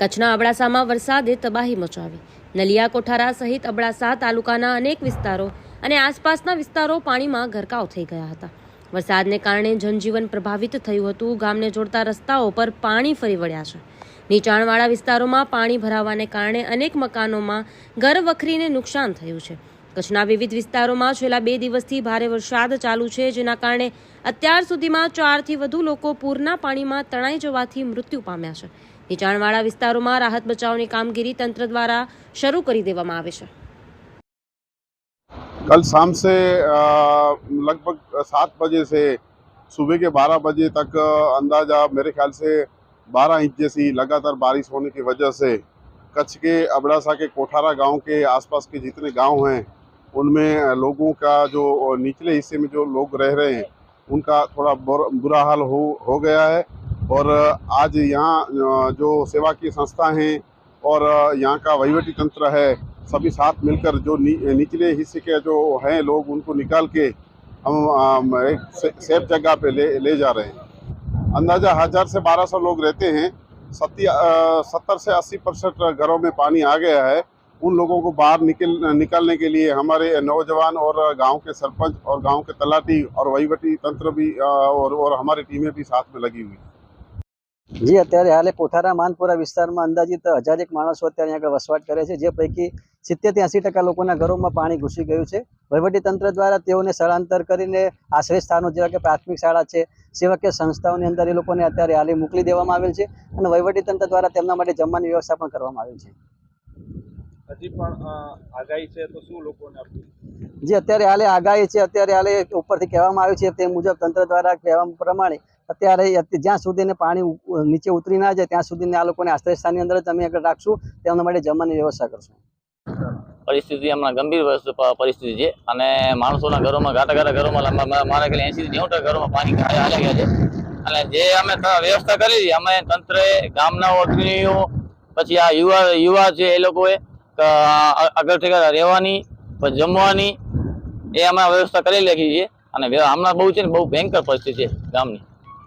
કચ્છના અબડાસામાં વરસાદે તબાહી મચાવી. નલિયા કોઠારા સહિત અબડાસા તાલુકાના અનેક વિસ્તારો અને આસપાસના વિસ્તારો પાણીમાં ગરકાવ થઈ ગયા હતા. વરસાદને કારણે જનજીવન પ્રભાવિત થયું હતું. ગામને જોડતા રસ્તાઓ પર પાણી ફરી વળ્યા છે. નીચાણવાળા વિસ્તારોમાં પાણી ભરાવાને કારણે અનેક મકાનોમાં ઘર વખરીને નુકસાન થયું છે. કચ્છના વિવિધ વિસ્તારોમાં છેલ્લા બે દિવસથી ભારે વરસાદ ચાલુ છે, જેના કારણે અત્યાર સુધીમાં ચારથી વધુ લોકો પૂરના પાણીમાં તણાઈ જવાથી મૃત્યુ પામ્યા છે. નીચાણવાળા વિસ્તારોમાં રાહત બચાવની કામગીરી તંત્ર દ્વારા શરૂ કરી દેવામાં આવે છે कल शाम से अ, लगभग सात बजे से सुबह के बारह बजे तक अ, अंदाजा मेरे ख्याल से बारह इंच जैसी लगातार बारिश होने की वजह से कच्छ के अबड़ासा के कोठारा गांव के आसपास के जितने गांव हैं उनमें अ, लोगों का जो निचले हिस्से में जो लोग रह रहे हैं उनका थोड़ा बुर- बुरा हाल हो हो गया है और आज यहाँ जो सेवा की संस्था हैं और यहाँ का वहीवटी तंत्र है, सभी साथ मिलकर जो निचले हिस्से के जो हैं लोग, उनको निकाल के हम एक सेफ़ जगह पे ले ले जा रहे हैं। अंदाज़ा हज़ार से बारह सौ लोग रहते हैं, सत्ती सत्तर से अस्सी परसेंट घरों में पानी आ गया है। उन लोगों को बाहर निकल, निकालने के लिए हमारे नौजवान और गाँव के सरपंच और गाँव के तलाटी और वहीवटी तंत्र भी और और हमारी टीमें भी साथ में लगी हुई જી અત્યારે હાલે કોઠારા માનપુરા વિસ્તારમાં અંદાજિત હજારેક માણસો અત્યારે આગળ વસવાટ કરે છે જે પૈકી સિત્તેર ત્યાંસી એંસી ટકા લોકોના ઘરોમાં પાણી ઘૂસી ગયું છે. તંત્ર દ્વારા તેઓને સ્થળાંતર કરીને આશ્રય સ્થાનો જેવા કે પ્રાથમિક શાળા છે સેવાકીય સંસ્થાઓની અંદર એ લોકોને અત્યારે હાલે મોકલી દેવામાં આવેલ છે અને વહીવટી તંત્ર દ્વારા તેમના માટે જમવાની વ્યવસ્થા પણ કરવામાં આવેલ છે. હજી પણ આગાહી છે તો શું લોકોને જે અત્યારે હાલે આગાહી છે અત્યારે હાલે ઉપરથી કહેવામાં આવ્યું છે તે મુજબ તંત્ર દ્વારા કહેવા પ્રમાણે અત્યારે જ્યાં સુધીને પાણી નીચે ઉતરી ના જાય, ત્યાં સુધીને આ લોકોને આશ્રયસ્થાનની અંદર જ અમે આગળ રાખશું. તેમના માટે જમવાની વ્યવસ્થા કરશું. પરિસ્થિતિ હમણાં ગંભીર પરિસ્થિતિ છે. અને માણસોના ઘરોમાં ઘાટા ઘાટા ઘરોમાં મારા ખ્યાલે એસી નેવું ટકા ઘરોમાં પાણી હાલ્યા ગયા છે. અને જે અમે વ્યવસ્થા કરી હતી, અમે તંત્રે ગામના અગ્રણીઓ પછી આ યુવા યુવા છે એ લોકોએ અ- આગળથી રહેવાની જમવાની, એ અમે વ્યવસ્થા કરી લેખી છે. અને હમણાં બહુ છે ને બહુ ભયંકર પરિસ્થિતિ છે ગામની.